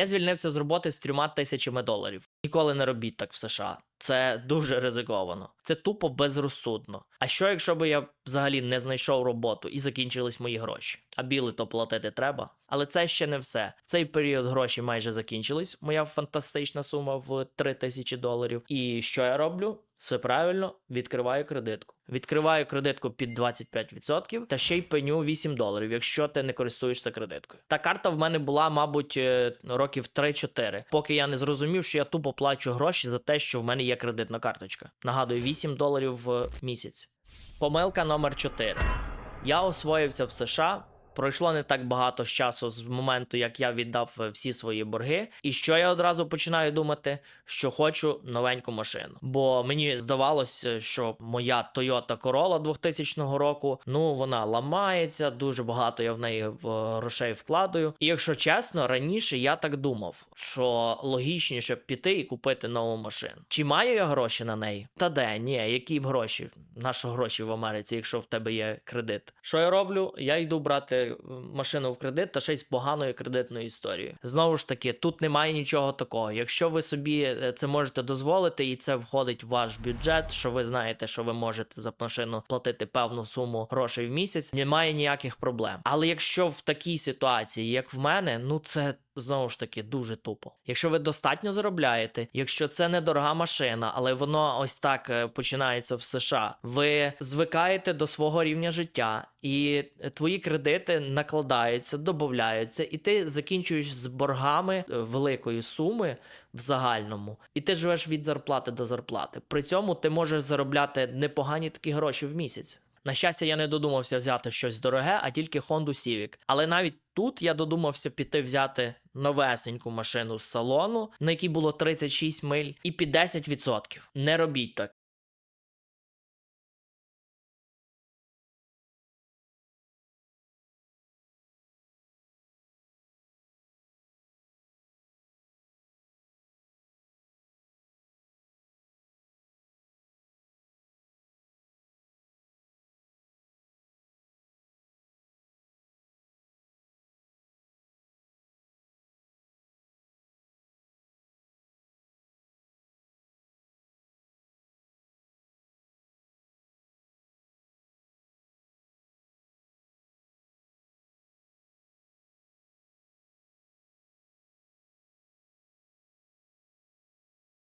Я звільнився з роботи з трьома тисячами доларів. Ніколи не робіть так в США. Це дуже ризиковано. Це тупо безрозсудно. А що, якщо би я взагалі не знайшов роботу і закінчились мої гроші? А біли то платити треба. Але це ще не все. В цей період гроші майже закінчились. Моя фантастична сума в 3 тисячі доларів. І що я роблю? Все правильно, відкриваю кредитку. Відкриваю кредитку під 25% та ще й пеню 8 доларів, якщо ти не користуєшся кредиткою. Та карта в мене була, мабуть, е, років 3-4, поки я не зрозумів, що я тупо плачу гроші за те, що в мене є кредитна карточка. Нагадую, 8 доларів в місяць. Помилка номер 4. Я освоївся в США. Пройшло не так багато часу з моменту, як я віддав е, всі свої борги. І що я одразу починаю думати, що хочу новеньку машину. Бо мені здавалося, що моя Toyota Corolla 2000 року, ну вона ламається, дуже багато я в неї грошей вкладаю. І якщо чесно, раніше я так думав, що логічніше піти і купити нову машину. Чи маю я гроші на неї? Та де ні, які б гроші? Наші гроші в Америці, якщо в тебе є кредит. Що я роблю? Я йду брати машину в кредит та ще й з поганою кредитною історією. Знову ж таки, тут немає нічого такого. Якщо ви собі е, це можете дозволити, і це входить в ваш бюджет, що ви знаєте, що ви можете за машину платити певну суму грошей в місяць, немає ніяких проблем. Але якщо в такій ситуації, як в мене, ну це. Знову ж таки, дуже тупо. Якщо ви достатньо заробляєте, якщо це недорога машина, але воно ось так е, починається в США, ви звикаєте до свого рівня життя, і е, твої кредити накладаються, додаються, і ти закінчуєш з боргами е, великої суми в загальному, і ти живеш від зарплати до зарплати. При цьому ти можеш заробляти непогані такі гроші в місяць. На щастя, я не додумався взяти щось дороге, а тільки Honda Civic. Але навіть тут я додумався піти взяти новесеньку машину з салону, на якій було 36 миль, і під 10%. Не робіть так.